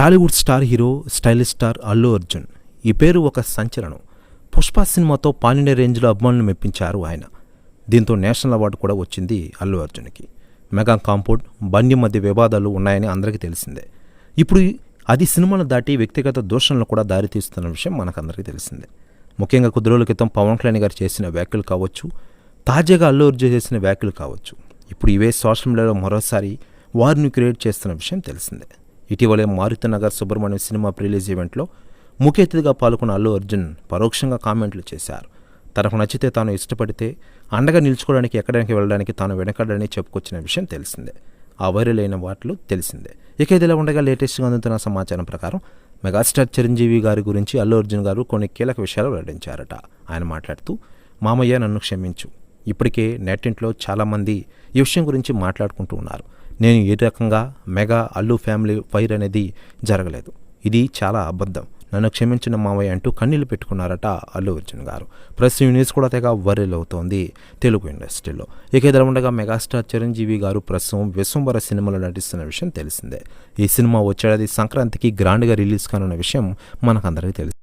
Tollywood star hero stylish star Allu Arjun. ఈ పేరు ఒక సంచలనం. పుష్ప సినిమాతో పానిండే రేంజ్లో అభిమానులు మెప్పించారు ఆయన. దీంతో నేషనల్ అవార్డు కూడా వచ్చింది అల్లు అర్జున్కి. మెగా కాంపౌండ్ బండి మధ్య వివాదాలు ఉన్నాయని అందరికీ తెలిసిందే. ఇప్పుడు అది సినిమాను దాటి వ్యక్తిగత దూషణలు కూడా దారితీస్తున్న విషయం మనకందరికీ తెలిసిందే. ముఖ్యంగా కొద్ది రోజుల క్రితం పవన్ కళ్యాణ్ గారు చేసిన వ్యాఖ్యలు కావచ్చు తాజాగా అల్లు అర్జున్ చేసిన వ్యాఖ్యలు కావచ్చు. ఇప్పుడు ఇవే సోషల్ మీడియాలో మరోసారి వారిని క్రియేట్ చేస్తున్న విషయం తెలిసిందే. ఇటీవలే మారుతినగర్ సుబ్రహ్మణ్యం సినిమా రిలీజ్ ఈవెంట్లో ముఖ్య అతిథిగా పాల్గొన్న అల్లు అర్జున్ పరోక్షంగా కామెంట్లు చేశారు. తనకు నచ్చితే తాను ఇష్టపడితే అండగా నిల్చుకోవడానికి ఎక్కడానికి వెళ్ళడానికి తాను వెనకడని చెప్పుకొచ్చిన విషయం తెలిసిందే. ఆ వైరల్ అయిన వాటిలో తెలిసిందే. ఇక ఇదిలా ఉండగా లేటెస్ట్గా అందుతున్న సమాచారం ప్రకారం మెగాస్టార్ చిరంజీవి గారి గురించి అల్లు అర్జున్ గారు కొన్ని కీలక విషయాలు వెల్లడించారట. ఆయన మాట్లాడుతూ మామయ్య నన్ను క్షమించు. ఇప్పటికే నెట్టింట్లో చాలామంది ఈ విషయం గురించి మాట్లాడుకుంటూ ఉన్నారు. నేను ఏ రకంగా మెగా అల్లు ఫ్యామిలీ ఫైర్ అనేది జరగలేదు. ఇది చాలా అబద్ధం. నన్ను క్షమించిన మావయ్య అంటూ కన్నీళ్ళు పెట్టుకున్నారట అల్లు అర్జున్ గారు. ప్రెస్ న్యూస్ కూడా తెగ వైరల్ అవుతోంది తెలుగు ఇండస్ట్రీలో. ఇక ఇదిలా ఉండగా మెగాస్టార్ చిరంజీవి గారు ప్రస్తుతం విశ్వంబర సినిమాలో నటిస్తున్న విషయం తెలిసిందే. ఈ సినిమా వచ్చేది సంక్రాంతికి గ్రాండ్గా రిలీజ్ కానున్న విషయం మనకందరికీ తెలుసు.